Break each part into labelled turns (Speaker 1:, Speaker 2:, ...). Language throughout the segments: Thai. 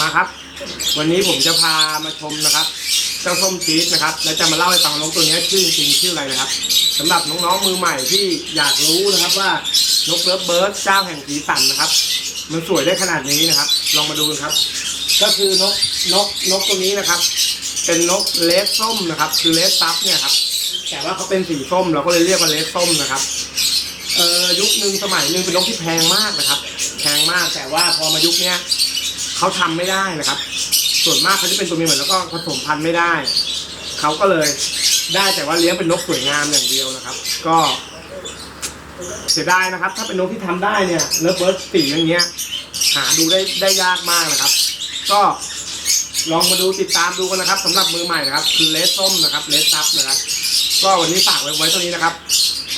Speaker 1: มาครับ วันนี้ผมจะพามาชมนะครับ เจ้าส้มจี๊ดนะครับ แล้วจะมาเล่าให้ฟังนกตัวนี้ชื่อจริงชื่ออะไรนะครับสำหรับน้องๆมือใหม่ที่อยากรู้นะครับว่านกเลิฟเบิร์ดเจ้าแห่งสีสันนะครับ มันสวยได้ขนาดนี้นะครับ ลองมาดูกันครับ ก็คือนกนกนกตัวนี้นะครับ เป็นนกเลสส้มนะครับ คือเลสซับเนี่ยครับแต่ว่าเขาเป็นสีส้มเราก็เลยเรียกว่าเลสส้มนะครับเอ่อยุคหนึ่งสมัยหนึ่งเป็นนกที่แพงมากนะครับ แพงมากแต่ว่าพอมายุคเนี้ย เขาทำไม่ได้นะครับ ส่วนมากเขาจะเป็นตัวเมียเหมือนแล้วก็ผสมพันธุ์ไม่ได้ เขาก็เลยได้แต่ว่าเลี้ยงเป็นนกสวยงามอย่างเดียวนะครับ ก็เสียดายนะครับ ถ้าเป็นนกที่ทำได้เนี่ยเลิฟเบิร์ดสีอย่างเงี้ย หาดูได้ได้ยากมากนะครับ ก็ลองมาดูติดตามดูกันนะครับสำหรับมือใหม่นะครับ คือเลสส้มนะครับเลสซับนะครับ ก็วันนี้ฝากไว้ไว้เท่านี้นะครับ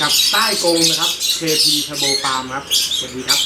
Speaker 1: กับใต้กรงนะครับ KP Turbo Farm ครับสวัสดีครับ